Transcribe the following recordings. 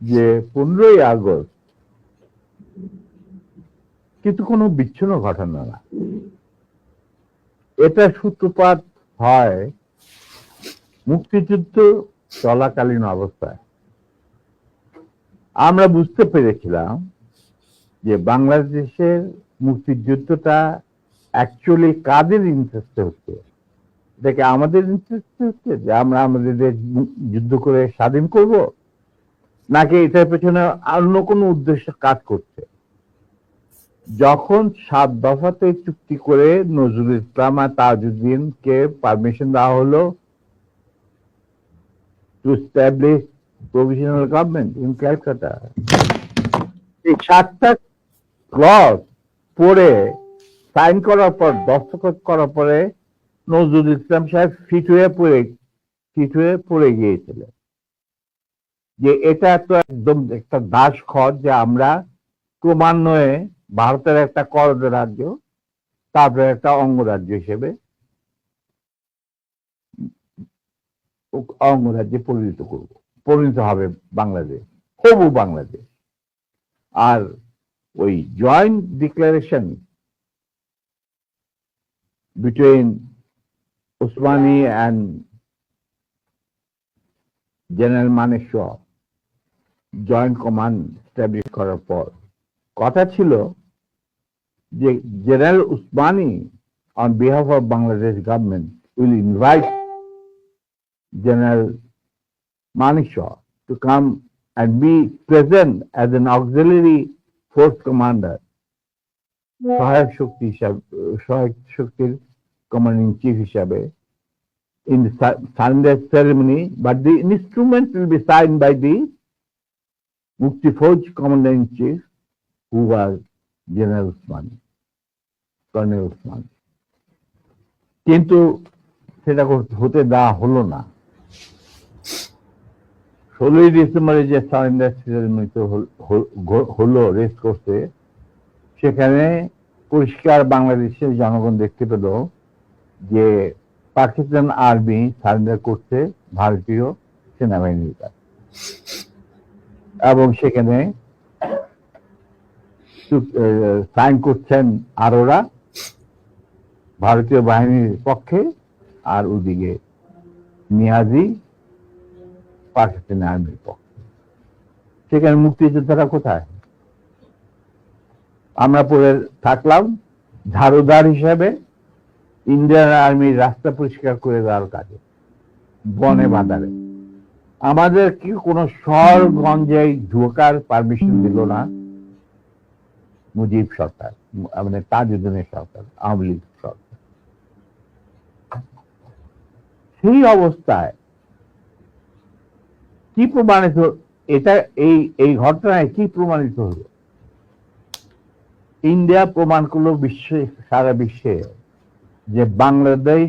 যে পনেরোই আগস্ট কিন্তু কোনো বিচ্ছিন্ন ঘটনা না। এটা সূত্রপাত হয় মুক্তিযুদ্ধ চলাকালীন অবস্থায়। আমরা বুঝতে পেরেছিলাম যে বাংলাদেশের মুক্তিযুদ্ধটা অ্যাকচুয়ালি কাদের ইন্টারেস্টে হচ্ছে? এটাকে আমাদের ইন্টারেস্টে হচ্ছে যে আমরা আমাদের যুদ্ধ করে স্বাধীন করব? নাকি এটার পেছনে অন্য কোনো উদ্দেশ্য কাজ করছে? যখন সাত দফাতে চুক্তি করে নজরুল ইসলাম আর তাজউদ্দিনকে পারমিশন দেওয়া হলো to establish provisional government in Calcutta, এই সাতটা পড়ে সাইন করার পর, দস্তখত করার পরে নজরুল ইসলাম সাহেব ফিট হয়ে পড়ে, ফিট হয়ে পড়ে গিয়েছিলেন। যে এটা তো একদম একটা দাস খর যে আমরা ক্রমান্বয়ে ভারতের একটা করদ রাজ্য, তারপরে একটা অঙ্গরাজ্য হিসেবে অঙ্গরাজ্যে পরিণত করব, পরিণত হবে বাংলাদেশ, হবু বাংলাদেশ। আর ওই joint declaration between Osmani and general Maneshwar joint command establish করার পর কথা ছিল যে general Osmani on behalf of Bangladesh government will invite General Manishaw to come and be present as an auxiliary force commander সহায়ক শক্তি হিসাবে সহায়ক শক্তির commanding chief in the si- ceremony, but the instrument will be signed by the Mukti Fauj commander in chief, who was General Usmani, Colonel Usmani. কিন্তু সেটা হতে দেওয়া হলো না ষোলোই ডিসেম্বরে যে সারেন্ডার সেরেমনিতে হলো রেস করতে সেখানে পরিষ্কার বাংলাদেশের জনগণ দেখতে পেল যে পাকিস্তান আর্মি সারেন্ডার করছে ভারতীয় সেনাবাহিনীর কাছে এবং সেখানে সাইন করছেন আরোরা, ভারতীয় বাহিনীর পক্ষে, আর ওদিকে নিয়াজি, পাকিস্তানি আর্মির পক্ষে। সেখানে মুক্তিযোদ্ধারা কোথায়? আমরা পরে থাকলাম, ঝাড়ুদার হিসাবে, ইন্ডিয়ান আর্মির রাস্তা পরিষ্কার করে দেওয়ার কাজে, বনে বাজারে আমাদের কি কোনো শহরগঞ্জে ঢোকার পারমিশন দিল না মুজিব সরকার মানে তাজউদ্দিনের সরকার, আওয়ামী লীগ সরকার। সেই অবস্থায় কি প্রমাণিত এটা, এই এই ঘটনায় কি প্রমাণিত হলো? ইন্ডিয়া প্রমাণ করল বিশ্বে, সারা বিশ্বে যে বাংলাদেশ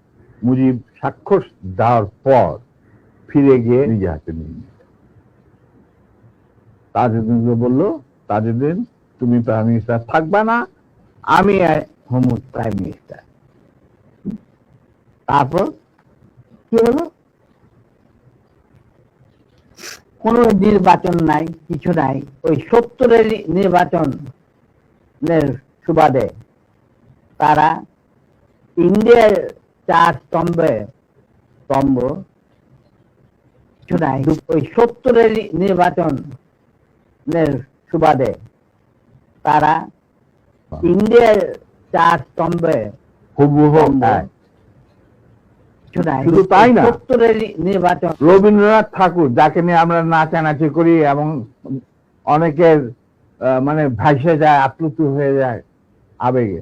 মুজিব স্বাক্ষর দেওয়ার পর ফিরে গিয়ে নিজে হাতে নিয়ে নিল। তাজউদ্দিনকে বলল, তাজউদ্দিন, তুমি প্রাইম মিনিস্টার থাকবে না, আমি হোম প্রাইম মিনিস্টার। তারপর কি হলো? কোন নির্বাচন নাই, কিছু নাই। ওই সত্তরের নির্বাচন সুবাদে তারা ইন্ডিয়ার চার স্তম্ভে স্তম্ভ ওই সত্তরের নির্বাচন সুবাদে তারা ইন্ডিয়ার চার স্তম্ভে শুধু তাই না। নির্বাচন রবীন্দ্রনাথ ঠাকুর যাকে নিয়ে আমরা নাচানাচি করি এবং অনেকের মানে ভাসে যায় আপ্লুত হয়ে যায় আবেগে।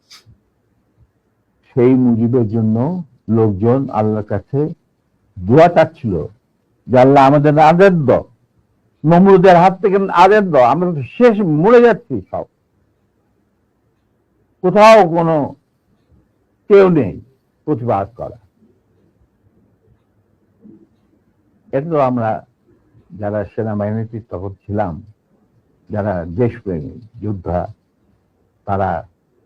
সেই মুজিবের জন্য লোকজন আল্লাহর কাছে দোয়া চাচ্ছিল যে আল্লাহ আমাদের আদের দ নমরুদের হাত থেকে আদের দ আমরা শেষ মরে যাচ্ছি সব। কোথাও কোনো কেউ নেই প্রতিবাদ করা। এটা আমরা যারা সেনাবাহিনীতে তখন ছিলাম, যারা দেশপ্রেমী, যোদ্ধা, তারা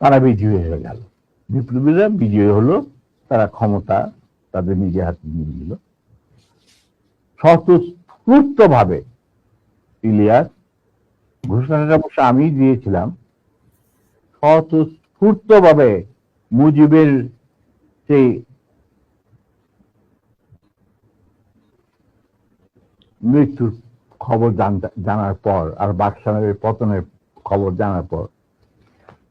তারা বিজয়ী হয়ে গেল। বিপ্লবীরা বিজয়ী হলো, তারা ক্ষমতা তাদের নিজে হাতে নিয়ে নিল। স্বতঃস্ফূর্ত ভাবে ইলিয়াস ঘোষণাটা অবশ্য আমি দিয়েছিলাম স্বতঃস্ফূর্ত ভাবে মুজিবের সেই মৃত্যুর খবর জানার পর, আর বাকশালের পতনের খবর জানার পর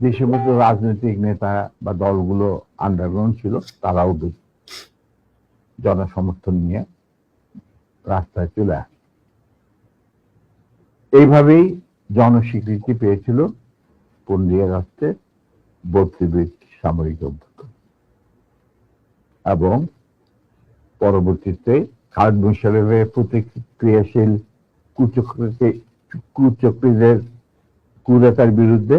যে সমস্ত রাজনৈতিক নেতা বা দলগুলো আন্ডারগ্রাউন্ড ছিল, তারাও জনসমর্থন নিয়ে রাস্তায় চলে আসে। এইভাবেই জনস্বীকৃতি পেয়েছিল পন্ডিয়া রাষ্ট্রে বর্তী সামরিক অভ্যুত্থান এবং পরবর্তীতে খালেদ মুশারফের প্রতিক্রিয়াশীল কুচক্রীদের কুরেতার বিরুদ্ধে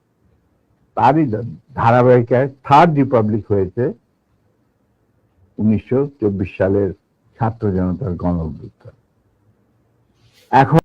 তারই ধারাবাহিকায় থার্ড রিপাবলিক হয়েছে উনিশশো চব্বিশ সালের ছাত্র জনতার গণ এখন